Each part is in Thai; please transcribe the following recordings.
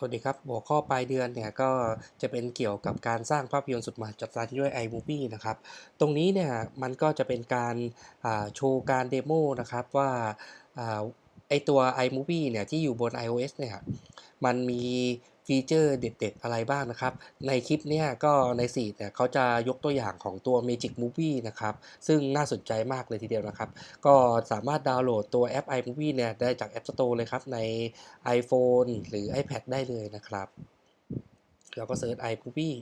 สวัสดีครับ หัวข้อปลายเดือนเนี่ยก็จะเป็นเกี่ยวกับการสร้างภาพยนตร์สุดมหัศจรรย์ด้วย iMovie นะครับ ตรงนี้เนี่ยมันก็จะเป็นการโชว์การเดโมนะครับว่าอ่าไอตัว iMovie เนี่ยที่อยู่บน iOS เนี่ยมันมี ฟีเจอร์เด็ดๆ อะไรบ้างนะครับ ในคลิปเนี่ยก็ในสีเนี่ยเขาจะยกตัวอย่างของตัว Magic Movie นะครับ ซึ่งน่าสนใจมากเลยทีเดียวนะครับ ก็สามารถดาวน์โหลดตัวแอป iMovie เนี่ยได้จาก App Store เลยครับ ใน iPhone หรือ iPad ได้เลยนะครับแล้วก็เซิร์ช iMovie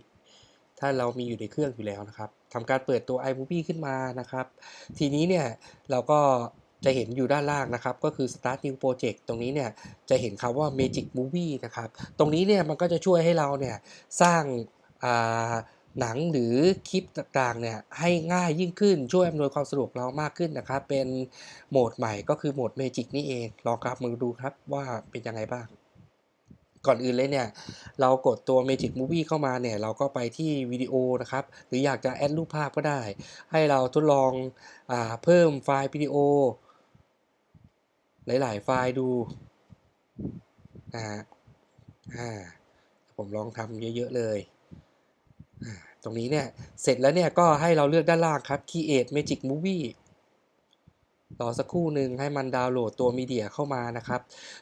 ถ้าเรามีอยู่ในเครื่องอยู่แล้วนะครับทำการเปิดตัว iMovie ขึ้นมานะครับ ทีนี้เนี่ยเราก็ จะเห็นอยู่ด้านล่างนะครับ ก็คือ start new project ตรงนี้เนี่ยจะเห็นคำว่า magic movie นะครับ ตรงนี้เนี่ยมันก็จะช่วยให้เราเนี่ยสร้างหนังหรือคลิปต่างๆเนี่ยให้ง่ายยิ่งขึ้นช่วยอำนวยความสะดวกเรามากขึ้นนะครับ เป็นโหมดใหม่ก็คือโหมด Magic นี่เองลองกลับมือดูครับว่าเป็นยังไงบ้าง ก่อนอื่นเลยเนี่ย เรากดตัว Magic Movie เข้ามาเนี่ย เราก็ไปที่วิดีโอนะครับ หรืออยากจะแอดรูปภาพก็ได้ ให้เราทดลองอเพิ่มไฟล์วิดีโอ หลาย ๆ ไฟล์ดูนะฮะอ่าผมลองทำเยอะ ๆ เลยตรงนี้เนี่ย เสร็จแล้วเนี่ยก็ให้เราเลือกด้านล่างครับ Create Magic Movie รอสักครู่หนึ่งให้มันดาวน์โหลดตัวมีเดียเข้ามานะครับ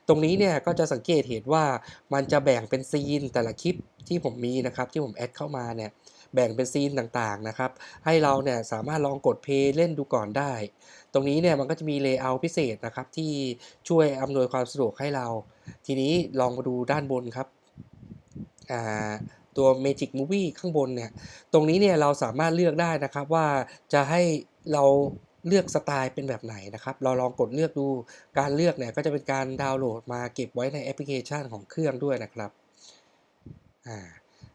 ตรงนี้เนี่ยก็จะสังเกตเห็นว่ามันจะแบ่งเป็นซีนแต่ละคลิปที่ผมมีนะครับ ที่ผมแอดเข้ามาเนี่ย แบ่งเป็นซีนต่างๆนะครับ ให้เราเนี่ยสามารถลองกดเพลย์เล่นดูก่อนได้ ตรงนี้เนี่ยมันก็จะมีเลเยอร์พิเศษนะครับที่ช่วยอำนวยความสะดวกให้เรา ทีนี้ลองมาดูด้านบนครับตัว Magic Movie ข้างบนเนี่ย ตรงนี้เนี่ยเราสามารถเลือกได้นะครับว่าจะให้เราเลือกสไตล์เป็นแบบไหนนะครับ เราลองกดเลือกดู การเลือกเนี่ยก็จะเป็นการดาวน์โหลดมาเก็บไว้ในแอปพลิเคชันของเครื่องด้วยนะครับ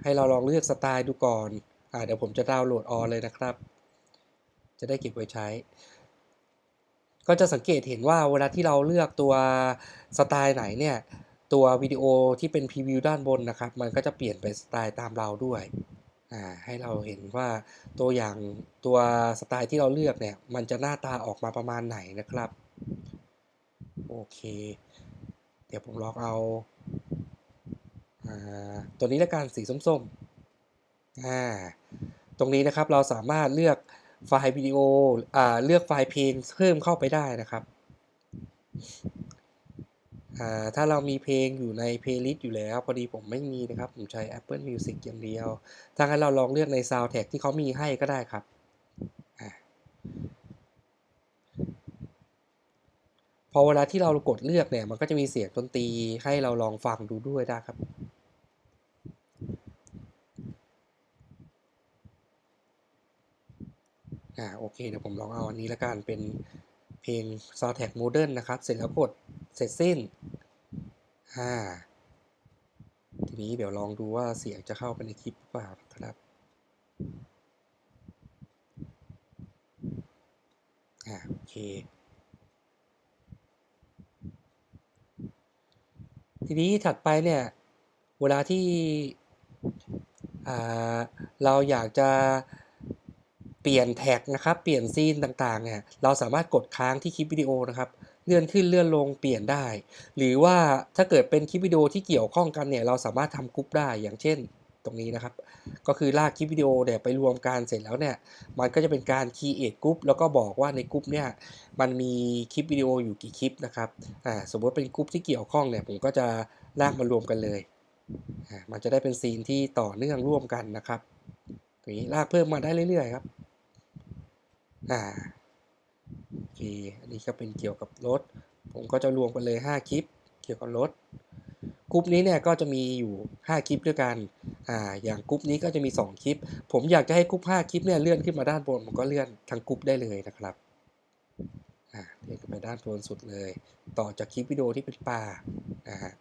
ให้เราลองเลือกสไตล์ดูก่อน เดี๋ยวผมจะดาวน์โหลดออเลยนะครับ จะได้เก็บไว้ใช้ ก็จะสังเกตเห็นว่าเวลาที่เราเลือกตัวสไตล์ไหนเนี่ย ตัววิดีโอที่เป็นพรีวิวด้านบนนะครับ มันก็จะเปลี่ยนเป็นสไตล์ตามเราด้วยอ่าให้เราเห็นว่าตัวอย่างตัวสไตล์ที่เราเลือกเนี่ย มันจะหน้าตาออกมาประมาณไหนนะครับ โอเค เดี๋ยวผมลองเอาอ่าตัวนี้ละกันสีส้มๆ ตรงนี้นะครับเราสามารถเลือกไฟล์วิดีโออเลือกไฟล์เพลงเพิ่มเข้าไปได้นะครับ ถ้าเรามีเพลงอยู่ในเพลย์ลิสต์อยู่แล้ว พอดีผมไม่มีนะครับ ผมใช้ Apple Music อย่างเดียว ถ้างั้นเราลองเลือกใน Sound Tag ที่เขามีให้ก็ได้ครับอพอเวลาที่เรากดเลือกเนี่ย มันก็จะมีเสียงดนตรีให้เราลองฟังดูด้วยได้ครับ อ่าโอเคเดี๋ยวผมลองเอาอันนี้ละกันเป็นเพลง Soundtrack Modern นะครับ เสร็จแล้วกดเสร็จสิ้นอ่าทีนี้เดี๋ยวลองดูว่าเสียงจะเข้าไปในคลิปหรือเปล่าครับอ่าโอเคทีนี้ถัดไปเนี่ยเวลาที่เราอยากจะ เปลี่ยนแท็กนะครับ เปลี่ยนซีนต่างๆเนี่ยเราสามารถกดค้างที่คลิปวิดีโอนะครับเลื่อนขึ้นเลื่อนลงเปลี่ยนได้ หรือว่าถ้าเกิดเป็นคลิปวิดีโอที่เกี่ยวข้องกันเนี่ยเราสามารถทำกรุ๊ปได้อย่างเช่นตรงนี้นะครับ ก็คือลากคลิปวิดีโอเนี่ยไปรวมกันเสร็จแล้วเนี่ยมันก็จะเป็นการ create กรุ๊ปแล้วก็บอกว่าในกรุ๊ปเนี่ยมันมีคลิปวิดีโออยู่กี่คลิปนะครับอ่าสมมติเป็นกรุ๊ปที่เกี่ยวข้องเนี่ยผมก็จะลากมารวมกันเลยอ่ามันจะได้เป็นซีนที่ต่อเนื่องร่วมกันนะครับตรงนี้ลากเพิ่มมาได้เรื่อยๆครับ อ่าโอเคอันนี้ก็เป็นเกี่ยวกับรถ ผมก็จะรวมกันเลย 5 คลิป เกี่ยวกับรถกรุ๊ปนี้เนี่ยก็จะมีอยู่ 5 คลิปด้วยกัน อ่า อย่างกรุ๊ปนี้ก็จะมี 2 คลิป ผมอยากจะให้กรุ๊ป5คลิปเนี่ยเลื่อนขึ้นมาด้านบนผมก็เลื่อนทั้งกรุ๊ปได้เลยนะครับ อ่าเลื่อนขึ้นไปด้านบนสุดเลย ต่อจากคลิปวิดีโอที่เป็นป่านะฮะ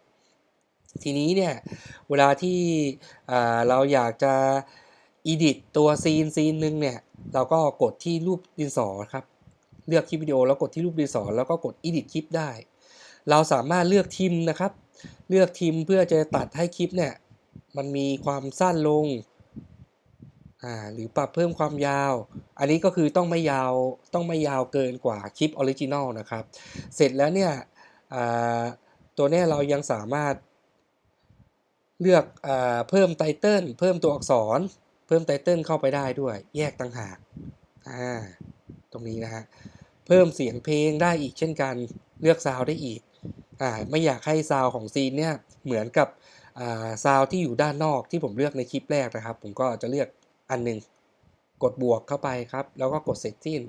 ทีนี้เนี่ย เวลาที่อ่าเราอยากจะ edit ตัวซีนซีนหนึ่งเนี่ย เราก็กดที่รูปดินสอครับ เลือกคลิปวิดีโอแล้วกดที่รูปดินสอแล้วก็กด edit คลิปได้ เราสามารถเลือกทิมนะครับ เลือกทิมเพื่อจะตัดให้คลิปเนี่ย มันมีความสั้นลงอ่าหรือปรับเพิ่มความยาว อันนี้ก็คือต้องไม่ยาวต้องไม่ยาวเกินกว่าคลิปออริจินอลนะครับ เสร็จแล้วเนี่ยตัวนี้เรายังสามารถเลือกอเพิ่มไตเติลเพิ่มตัวอักษร เพิ่มไตเติลเข้าไปได้ด้วย แยกต่างหากอ่าตรงนี้นะฮะเพิ่มเสียงเพลงได้อีกเช่นกันเลือกซาวได้อีกอ่าไม่อยากให้ซาวของซีนเนี่ยเหมือนกับซาวที่อยู่ด้านนอกที่ผมเลือกในคลิปแรกนะครับ ผมก็จะเลือกอันหนึง กดบวกเข้าไปครับ แล้วก็กดเซตติ้ง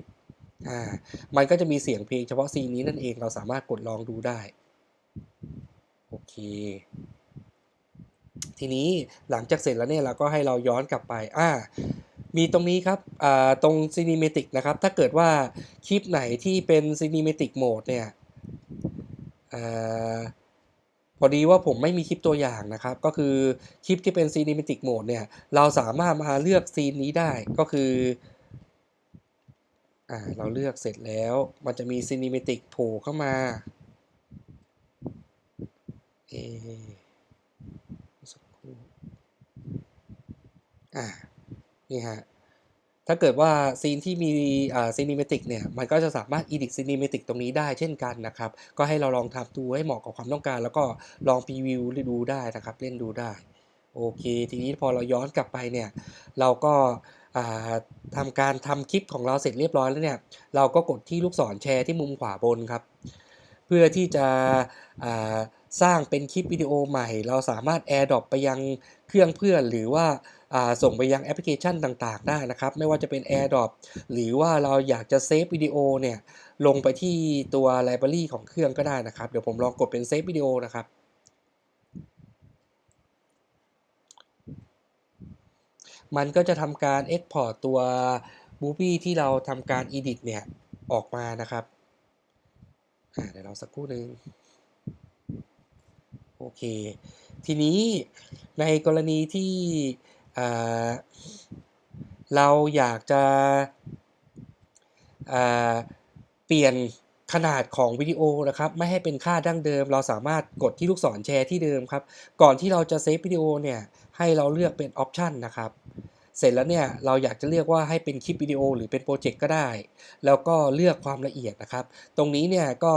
อ่ามันก็จะมีเสียงเพลงเฉพาะซีนนี้นั่นเองเราสามารถกดลองดูได้ โอเค ทีนี้หลังจากเสร็จแล้วเนี่ยเราก็ให้เราย้อนกลับไปอ่ามีตรงนี้ครับตรง Cinematic นะครับ ถ้าเกิดว่าคลิปไหนที่เป็น Cinematic Mode เนี่ยอพอดีว่าผมไม่มีคลิปตัวอย่างนะครับ ก็คือคลิปที่เป็น Cinematic Mode เนี่ย เราสามารถมาเลือกซีนนี้ได้ก็คืออเราเลือกเสร็จแล้ว มันจะมี Cinematic โผล่เข้ามาเอะสักครู่ อ่านี่ฮะถ้าเกิดว่าซีนที่มีอ่า Cinematic เนี่ยมันก็จะสามารถ edit Cinematic ตรงนี้ได้เช่นกันนะครับ ก็ให้เราลองทำดูให้เหมาะกับความต้องการ แล้วก็ลองพรีวิวดูได้นะครับ เล่นดูได้โอเค ทีนี้พอเราย้อนกลับไปเนี่ย เราก็อ่าทำการทำคลิปของเราเสร็จเรียบร้อยแล้วเนี่ย เราก็กดที่ลูกศรแชร์ที่มุมขวาบนครับ เพื่อที่จะสร้างเป็นคลิปวิดีโอใหม่ เราสามารถ AirDrop ไปยังเครื่องเพื่อนหรือว่า ส่งไปยังแอปพลิเคชันต่างๆได้นะครับ ไม่ว่าจะเป็น AirDrop หรือว่าเราอยากจะเซฟวิดีโอเนี่ยลงไปที่ตัวไลบรารีของเครื่องก็ได้นะครับ เดี๋ยวผมลองกดเป็นเซฟวิดีโอนะครับมันก็จะทำการ Export ตัว Movie ที่เราทำการ Edit เนี่ยออกมานะครับอ่าเดี๋ยวเราสักครู่หนึ่งโอเค ทีนี้ในกรณีที่ เราอยากจะเปลี่ยนขนาดของวิดีโอนะครับไม่ให้เป็นค่าดั้งเดิม เราสามารถกดที่ลูกศรแชร์ที่เดิมครับ ก่อนที่เราจะเซฟวิดีโอเนี่ยให้เราเลือกเป็นออปชันนะครับ เสร็จแล้วเนี่ยเราอยากจะเลือกว่าให้เป็นคลิปวิดีโอหรือเป็นโปรเจกต์ก็ได้ แล้วก็เลือกความละเอียดนะครับ ตรงนี้เนี่ยก็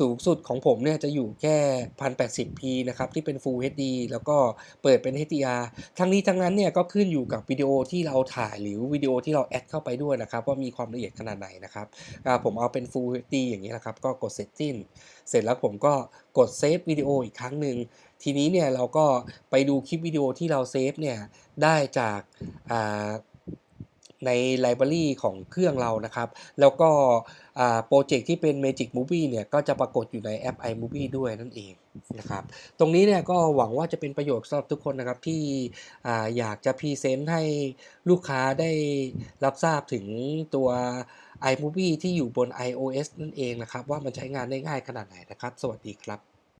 สูงสุดของผมเนี่ยจะอยู่แค่ 1080p นะครับที่เป็น Full HD แล้วก็เปิดเป็น HDR ทั้งนี้ทั้งนั้นเนี่ยก็ขึ้นอยู่กับวิดีโอที่เราถ่ายหรือวิดีโอที่เราแอดเข้าไปด้วยนะครับว่ามีความละเอียดขนาดไหนนะครับผมเอาเป็น Full HD อย่างนี้นะครับก็กด Setting เสร็จแล้วผมก็ กดเซฟวิดีโออีกครั้งหนึ่งทีนี้เนี่ยเราก็ไปดูคลิปวิดีโอที่เราเซฟเนี่ยได้จากอ่า ในไลบรารีของเครื่องเรานะครับ แล้วก็โปรเจกต์ที่เป็น Magic Movie เนี่ยก็จะปรากฏอยู่ในแอป iMovie ด้วยนั่นเองนะครับ ตรงนี้เนี่ยก็หวังว่าจะเป็นประโยชน์สำหรับทุกคนนะครับที่ออยากจะพรีเซนต์ให้ลูกค้าได้รับทราบถึงตัว iMovie ที่อยู่บน iOS นั่นเองนะครับ ว่ามันใช้งานได้ง่ายขนาดไหนนะครับ สวัสดีครับ